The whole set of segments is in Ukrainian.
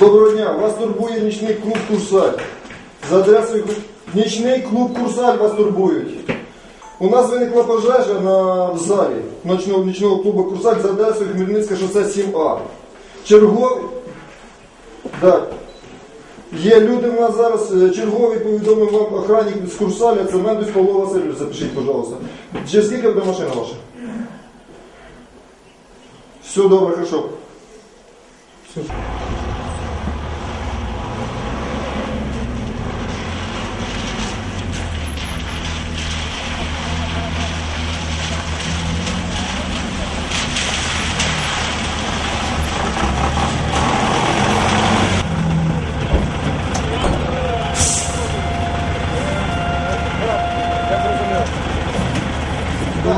Доброго дня, вас турбує нічний клуб Курсаль. За адресою нічний клуб Курсаль вас турбують. У нас виникла пожежа на в залі ночного, нічного клубу Курсаль за адресою Хмельницьке шосе 7А. Черговий. Так. Є люди в нас зараз, чергові, черговий повідомив вам охранник з Курсаля, це Мендусь Павло Васильович, запишіть, пожалуйста. Через скільки буде машина ваша? Все добре, хорошо. Доброго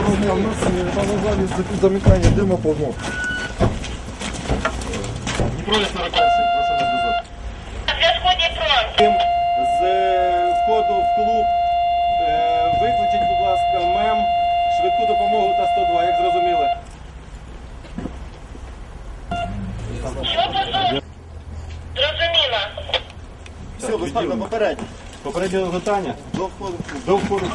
дня, у нас на залі за- замикання дима повно. Дніпровець на ракурсі, прошу не Дніпро. З входу в клуб викличіть, будь ласка, мем, швидку допомогу та 102, як зрозуміли. Що позов? Зрозуміло. Все, достатньо попередньо. Попереднє питання до входу. До входу.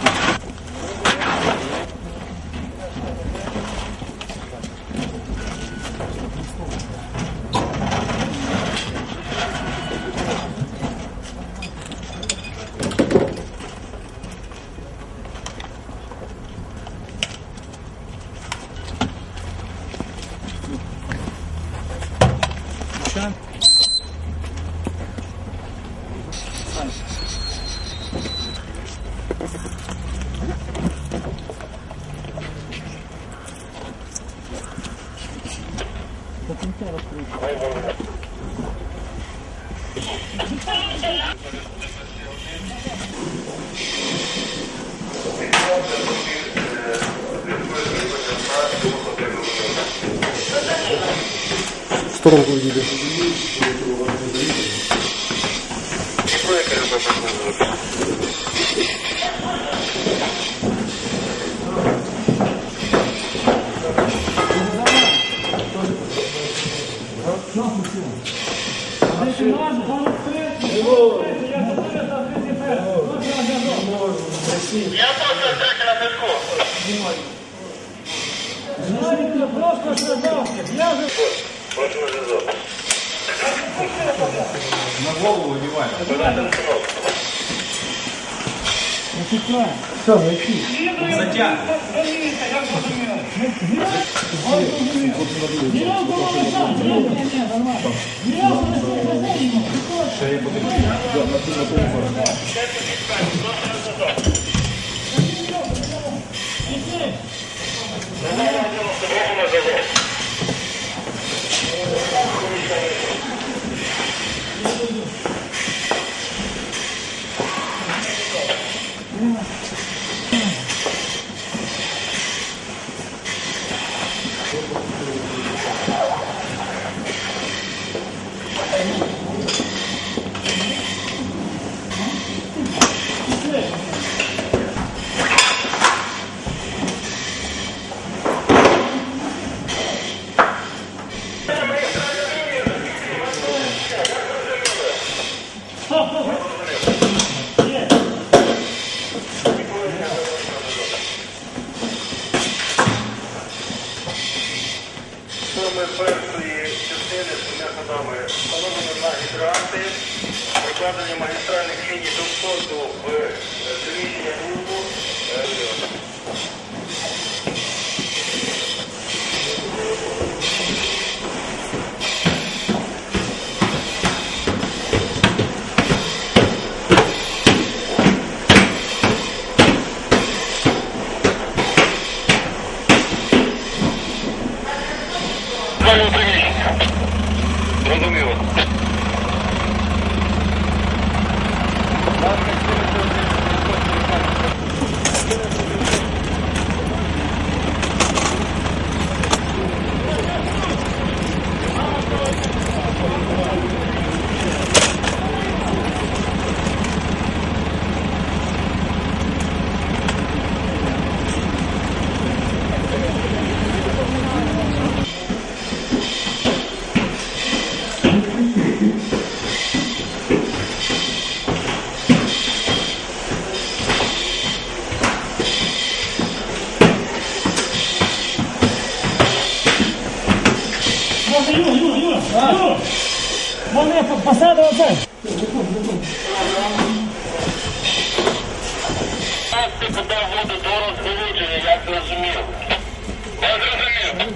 В сторонку відійде. Я просто так на зв'язку. На зв'язок. На голову одіваємо. Форми першої частини з двома ходами встановлено на гідранти, прокладення магістральних ліній до входу в е, приміщення клубу. Е, Знову приміщення. Зрозуміло. Ти подав воду до розголудження, як зрозумів. Я зрозумів.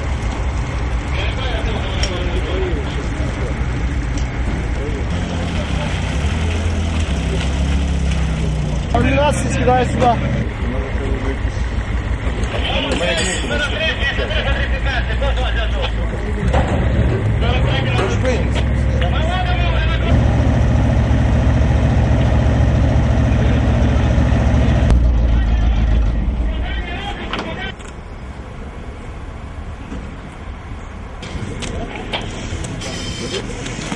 Павлин нас сюда и сюда. Thank you.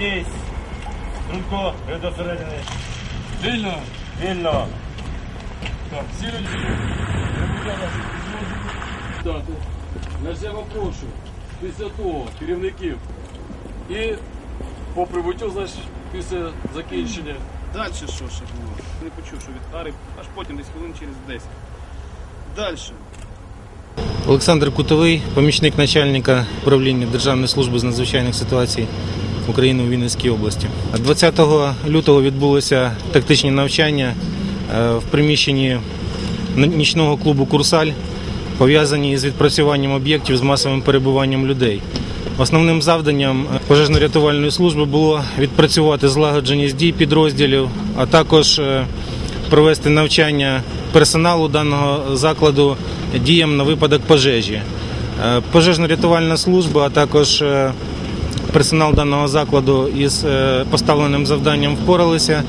Єсть. Рудко, ви до середини. Вільно. Вільно. Так, всі люди. Я попрошу після того керівників і по прибуттю, значить, після закінчення Далі що ще було? Не почув, що від Ари, аж потім десь хвилин через 10. Далі. Олександр Кутовий, помічник начальника управління Державної служби з надзвичайних ситуацій України у Вінницькій області. 20 лютого відбулося тактичні навчання е, в приміщенні нічного клубу Курсаль, пов'язані з відпрацюванням об'єктів з масовим перебуванням людей. Основним завданням пожежно-рятувальної служби було відпрацювати злагодженість дій підрозділів, а також е, провести навчання персоналу даного закладу діям на випадок пожежі. Е, Пожежно-рятувальна служба, а також е, персонал даного закладу із е, поставленим завданням впоралися.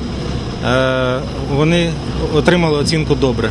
Е, Вони отримали оцінку добре.